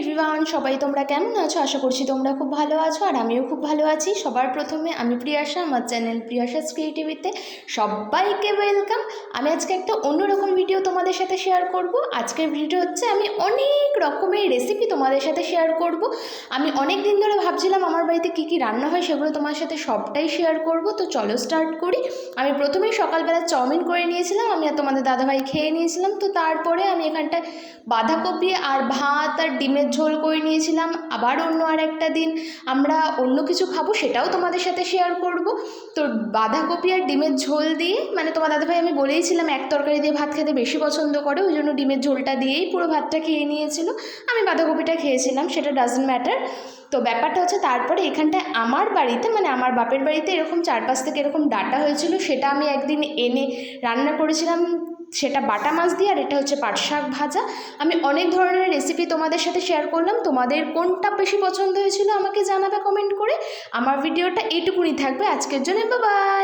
Everyone সবাই তোমরা কেমন আছো? আশা করছি তোমরা খুব ভালো আছো আর আমিও খুব ভালো আছি। সবার প্রথমে আমি প্রিয়াশা, আমার চ্যানেল প্রিয়াশাস ক্রিয়েটিভিতে সবাইকে ওয়েলকাম আমি আজকে একটা অন্যরকম ভিডিও তোমাদের সাথে শেয়ার করব। আজকের ভিডিও হচ্ছে, আমি অনেক রকমের রেসিপি তোমাদের সাথে শেয়ার করব। আমি অনেক দিন ধরে ভাবছিলাম আমার বাড়িতে কী কী রান্না হয় সেগুলো তোমার সাথে সবটাই শেয়ার করব। তো চলো স্টার্ট করি। আমি প্রথমেই সকালবেলা চাউমিন করে নিয়েছিলাম, আমি আর তোমাদের দাদাভাই খেয়ে নিয়েছিলাম। তো তারপরে আমি এখানটায় বাঁধাকপি আর ভাত আর ডিমের ঝোল করে নিয়েছিলাম, আবার অন্য আর একটা দিন আমরা অন্য কিছু খাব সেটাও তোমাদের সাথে শেয়ার করব। তো বাঁধাকপি আর ডিমের ঝোল দিয়ে মানে তোমার দাদাভাই আমি বলেইছিলাম এক তরকারি দিয়ে ভাত খেতে বেশি পছন্দ করে, ওই জন্য ডিমের ঝোলটা দিয়েই পুরো ভাতটা খেয়ে নিয়েছিল। আমি বাঁধাকপিটা খেয়েছিলাম, সেটা ডাজন্ট ম্যাটার তো ব্যাপারটা হচ্ছে তারপরে এখানটায় আমার বাড়িতে মানে আমার বাপের বাড়িতে এরকম চারপাশ থেকে এরকম ডাটা হয়েছিল, সেটা আমি একদিন এনে রান্না করেছিলাম সেটা বাটা মাছ দিয়ে আর এটা হচ্ছে পাট শাক ভাজা। আমি অনেক ধরনের রেসিপি তোমাদের সাথে শেয়ার করলাম। তোমাদের কোনটা বেশি পছন্দ হয়েছিল আমাকে জানাবে কমেন্ট করে। আমার ভিডিওটা এইটুকুনি থাকবে। আজকের জন্য বাবাই